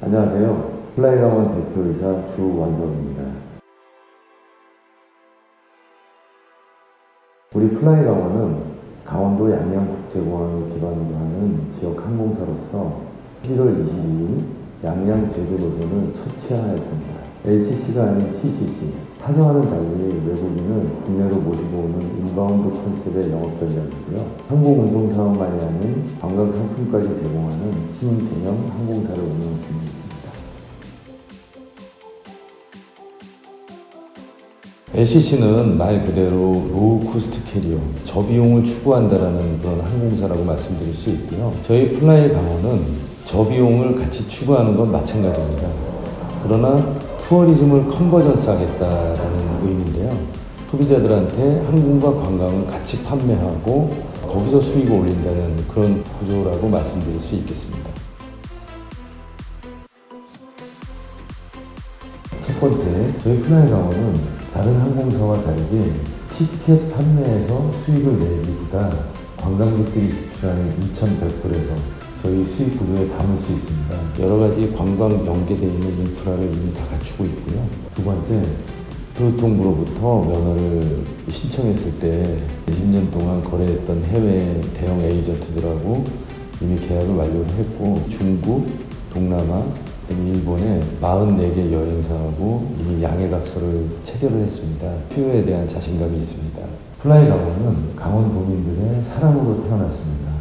안녕하세요. 플라이강원 대표이사 주원석입니다. 우리 플라이강원은 강원도 양양국제공항을 기반으로 하는 지역 항공사로서 11월 22일 양양 제주 노선을 첫 취항하였습니다. LCC가 아닌 TCC, 타사와는 달리 외국인을 국내로 모시고 오는 인바운드 컨셉의 영업 전략이고요. 항공 운송 사업만이 아닌 관광 상품까지 제공하는 신인 개념 항공사를 운영 중입니다. LCC는 말 그대로 로우 코스트 캐리어, 저비용을 추구한다라는 그런 항공사라고 말씀드릴 수 있고요. 저희 플라이 강원은 저비용을 같이 추구하는 건 마찬가지입니다. 그러나 투어리즘을 컨버전스 하겠다라는 의미인데요. 소비자들한테 항공과 관광을 같이 판매하고 거기서 수익을 올린다는 그런 구조라고 말씀드릴 수 있겠습니다. 첫 번째, 저희 플라이 강원은 다른 항공사와 다르게 티켓 판매에서 수익을 내기보다 관광객들이 지출하는 2,100불에서 저희 수익 구조에 담을 수 있습니다. 여러 가지 관광 연계되어 있는 인프라를 이미 다 갖추고 있고요. 두 번째, 교통부로부터 면허를 신청했을 때 20년 동안 거래했던 해외 대형 에이전트들하고 이미 계약을 완료를 했고 중국, 동남아, 일본의 44개 여행사하고 이미 양해각서를 체결을 했습니다. 수요에 대한 자신감이 있습니다. 플라이 강원은 강원 도민들의 사랑으로 태어났습니다.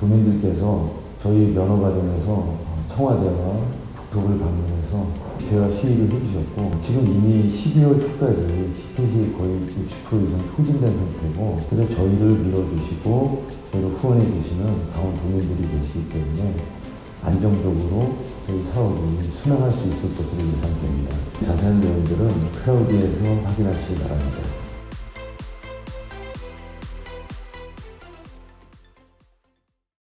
도민들께서 저희 면허 과정에서 청와대와 국토부를 방문해서 대화 시위를 해주셨고 지금 이미 12월 초까지 티켓이 거의 60% 이상 소진된 상태고 그래서 저희를 밀어주시고 저희를 후원해 주시는 강원 도민들이 계시기 때문에 안정적으로 저희 사업을 순항할 수 있을 것으로 예상됩니다. 자세한 내용들은 클라우디에서 확인하시기 바랍니다.